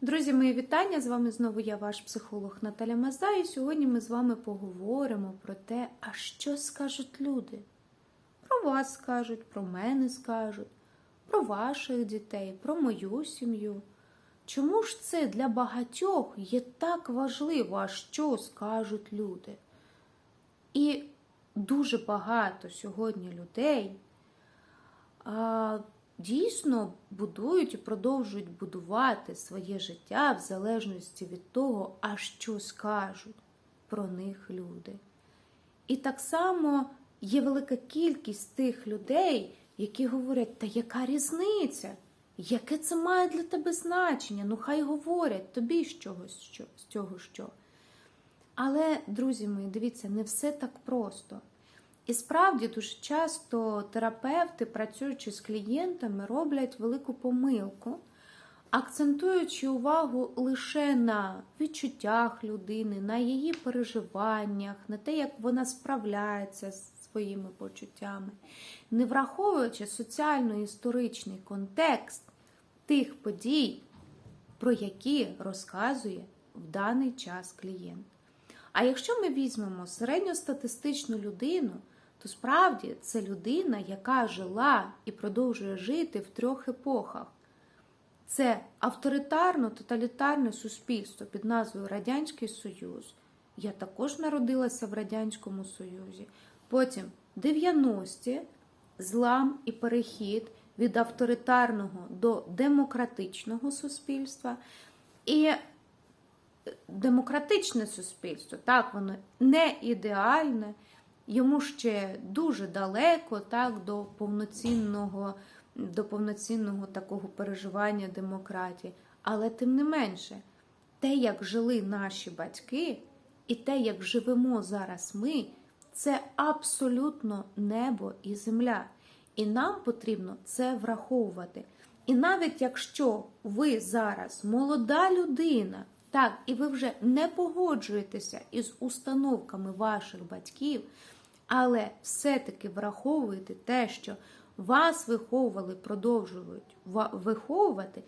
Друзі, мої вітання! З вами знову я, ваш психолог Наталя Маза, і сьогодні ми з вами поговоримо про те, а що скажуть люди. Про вас скажуть, про мене скажуть, про ваших дітей, про мою сім'ю. Чому ж це для багатьох є так важливо, а що скажуть люди? І дуже багато сьогодні людей а, дійсно будують і продовжують будувати своє життя в залежності від того, а що скажуть про них люди. І так само є велика кількість тих людей, які говорять, та яка різниця? Яке це має для тебе значення? Ну хай говорять тобі з чогось що, з цього що. Але, друзі мої, дивіться, не все так просто. І справді дуже часто терапевти, працюючи з клієнтами, роблять велику помилку, акцентуючи увагу лише на відчуттях людини, на її переживаннях, на те, як вона справляється з своїми почуттями, не враховуючи соціально-історичний контекст тих подій, про які розказує в даний час клієнт. А якщо ми візьмемо середньостатистичну людину, то справді це людина, яка жила і продовжує жити в трьох епохах. Це авторитарно-тоталітарне суспільство під назвою Радянський Союз. Я також народилася в Радянському Союзі. Потім 90-ті злам і перехід від авторитарного до демократичного суспільства. І демократичне суспільство, так, воно не ідеальне, йому ще дуже далеко так, до повноцінного, до повноцінного такого переживання демократії. Але тим не менше, те, як жили наші батьки, і те, як живемо зараз ми, це абсолютно небо і земля. І нам потрібно це враховувати. І навіть якщо ви зараз молода людина, так, і ви вже не погоджуєтеся із установками ваших батьків, але все-таки враховуєте те, що вас виховували, продовжують виховувати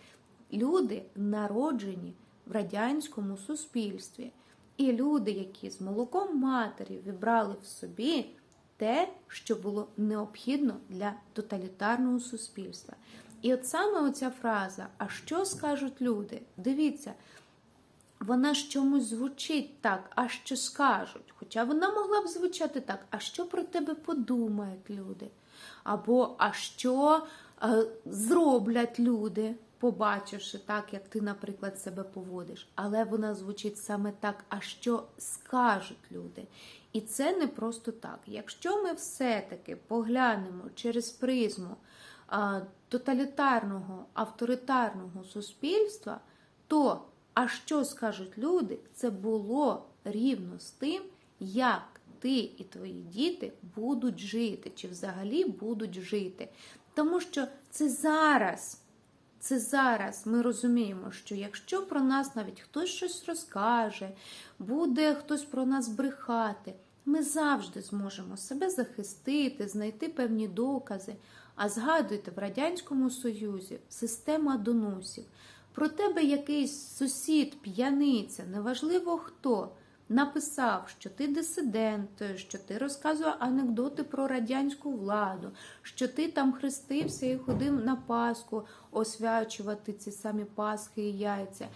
люди, народжені в радянському суспільстві. І люди, які з молоком матері вібрали в собі те, що було необхідно для тоталітарного суспільства. І от саме оця фраза, а що скажуть люди? Дивіться, вона ж чомусь звучить так, а що скажуть. Хоча вона могла б звучати так, а що про тебе подумають люди? Або а що е, зроблять люди, побачивши так, як ти, наприклад, себе поводиш. Але вона звучить саме так, а що скажуть люди. І це не просто так. Якщо ми все-таки поглянемо через призму а, тоталітарного, авторитарного суспільства, то а що скажуть люди, це було рівно з тим, як ти і твої діти будуть жити, чи взагалі будуть жити. Тому що це зараз. Це зараз ми розуміємо, що якщо про нас навіть хтось щось розкаже, буде хтось про нас брехати, ми завжди зможемо себе захистити, знайти певні докази. А згадуйте, в Радянському Союзі система доносів. Про тебе якийсь сусід, п'яниця, неважливо хто, написав, що ти дисидент, що ти розказує анекдоти про радянську владу, що ти там хрестився і ходив на Пасху освячувати ці самі Пасхи і яйця,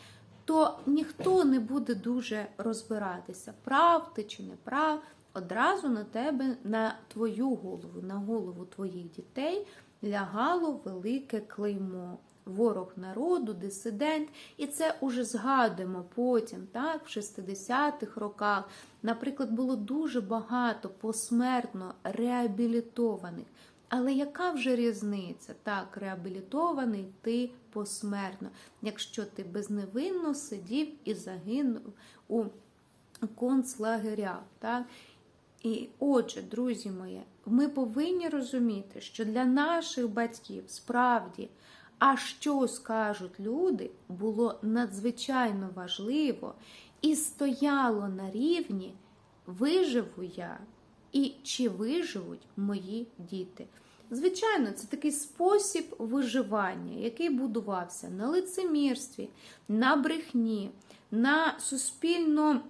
то ніхто не буде дуже розбиратися, прав ти чи не прав. Одразу на тебе, на твою голову, на голову твоїх дітей лягало велике клеймо ворог народу, дисидент, і це уже згадуємо потім, так, в 60-х роках. Наприклад, було дуже багато посмертно реабілітованих. Але яка вже різниця? Так, реабілітований ти посмертно, якщо ти безневинно сидів і загинув у концлагерях. Так? І отже, друзі мої, ми повинні розуміти, що для наших батьків справді а що скажуть люди, було надзвичайно важливо і стояло на рівні виживу я і чи виживуть мої діти. Звичайно, це такий спосіб виживання, який будувався на лицемірстві, на брехні, на суспільно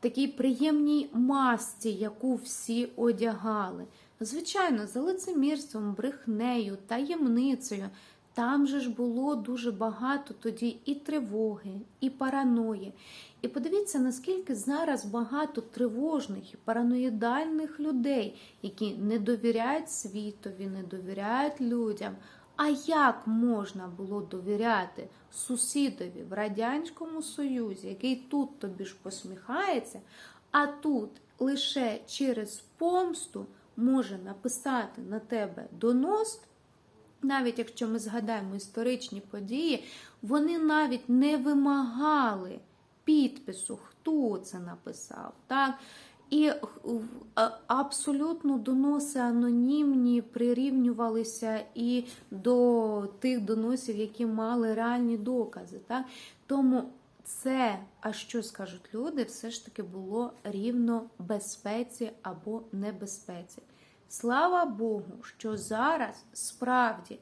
такій приємній масці, яку всі одягали. Звичайно, за лицемірством, брехнею, таємницею. Там же ж було дуже багато тоді і тривоги, і параної. І подивіться, наскільки зараз багато тривожних і параноїдальних людей, які не довіряють світові, не довіряють людям. А як можна було довіряти сусідові в Радянському Союзі, який тут тобі ж посміхається, а тут лише через помсту може написати на тебе донос? навіть якщо ми згадаємо історичні події, вони навіть не вимагали підпису, хто це написав. Так? І абсолютно доноси анонімні прирівнювалися і до тих доносів, які мали реальні докази. Так? Тому це, а що скажуть люди, все ж таки було рівно безпеці або небезпеці. Слава Богу, що зараз справді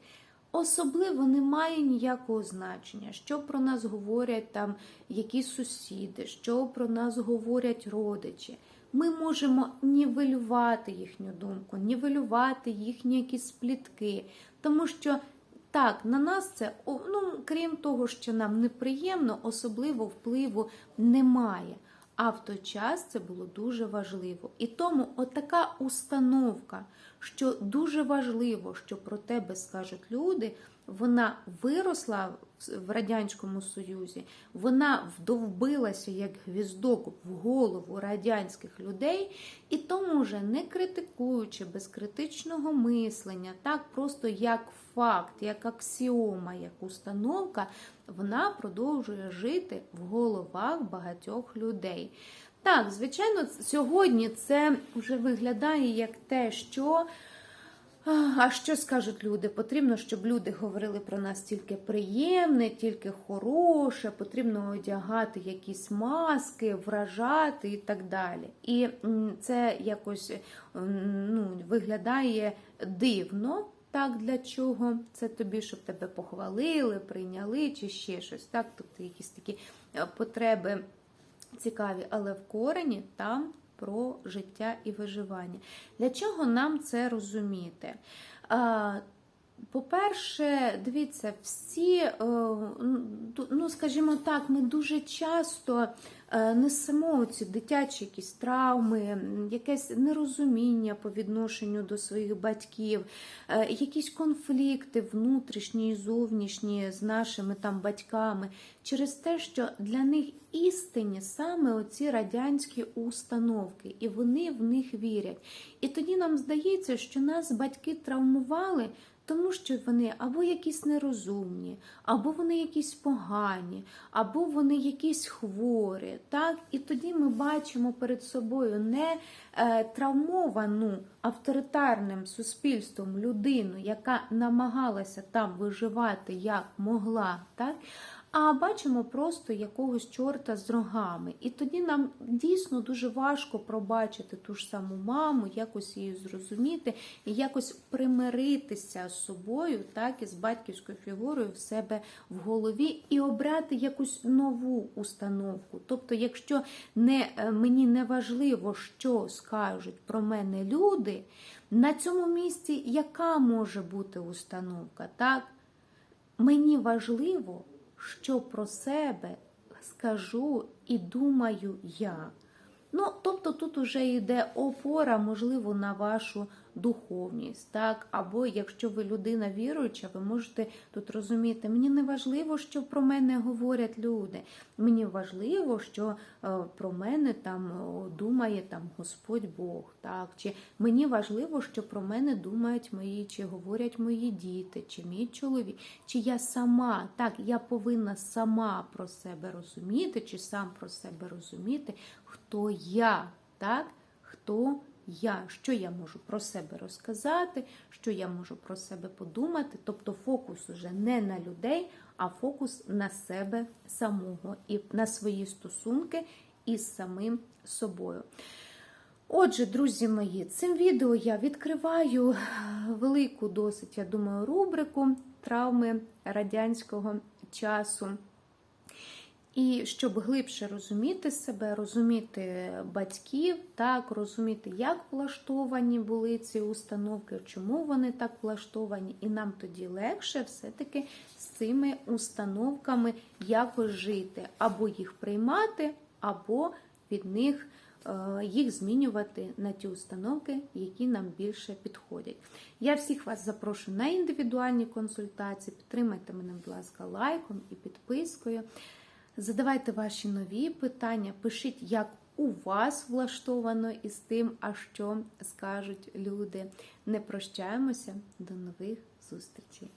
особливо немає ніякого значення, що про нас говорять там якісь сусіди, що про нас говорять родичі. Ми можемо нівелювати їхню думку, нівелювати їхні якісь плітки, тому що. Так, на нас це, ну, крім того, що нам неприємно, особливо впливу немає. А в той час це було дуже важливо. І тому отака установка, що дуже важливо, що про тебе скажуть люди, вона виросла в Радянському Союзі, вона вдовбилася як гвіздок в голову радянських людей, і тому вже не критикуючи без критичного мислення, так просто як факт, як аксіома, як установка, вона продовжує жити в головах багатьох людей. Так, звичайно, сьогодні це вже виглядає як те, що. А що скажуть люди? Потрібно, щоб люди говорили про нас тільки приємне, тільки хороше, потрібно одягати якісь маски, вражати і так далі. І це якось ну, виглядає дивно. Так, для чого? Це тобі, щоб тебе похвалили, прийняли чи ще щось. Так, тобто якісь такі е, потреби цікаві, але в корені там про життя і виживання. Для чого нам це розуміти? По-перше, дивіться, всі, е, ну, скажімо так, ми дуже часто е, несемо ці дитячі якісь травми, якесь нерозуміння по відношенню до своїх батьків, е, якісь конфлікти внутрішні і зовнішні з нашими там батьками, через те, що для них істинні саме оці радянські установки, і вони в них вірять. І тоді нам здається, що нас батьки травмували. Тому що вони або якісь нерозумні, або вони якісь погані, або вони якісь хворі. Так? І тоді ми бачимо перед собою не е, травмовану авторитарним суспільством людину, яка намагалася там виживати як могла. так? А бачимо просто якогось чорта з рогами. І тоді нам дійсно дуже важко пробачити ту ж саму маму, якось її зрозуміти і якось примиритися з собою, так і з батьківською фігурою в себе в голові і обрати якусь нову установку. Тобто, якщо не, е, мені не важливо, що скажуть про мене люди, на цьому місці яка може бути установка? так? Мені важливо що про себе скажу і думаю я. Ну, тобто тут уже йде опора, можливо, на вашу духовність, так? Або якщо ви людина віруюча, ви можете тут розуміти, мені не важливо, що про мене говорять люди. Мені важливо, що е, про мене там думає там Господь Бог. так? Чи мені важливо, що про мене думають мої, чи говорять мої діти, чи мій чоловік, чи я сама, так, я повинна сама про себе розуміти, чи сам про себе розуміти, хто я, так? Хто я, що я можу про себе розказати, що я можу про себе подумати. Тобто фокус уже не на людей, а фокус на себе самого і на свої стосунки із самим собою. Отже, друзі мої, цим відео я відкриваю велику досить, я думаю, рубрику травми радянського часу. І щоб глибше розуміти себе, розуміти батьків, так, розуміти, як влаштовані були ці установки, чому вони так влаштовані, і нам тоді легше все-таки з цими установками якось жити, або їх приймати, або від них е, їх змінювати на ті установки, які нам більше підходять. Я всіх вас запрошую на індивідуальні консультації. Підтримайте мене, будь ласка, лайком і підпискою. Задавайте ваші нові питання, пишіть, як у вас влаштовано із тим, а що скажуть люди. Не прощаємося. До нових зустрічей!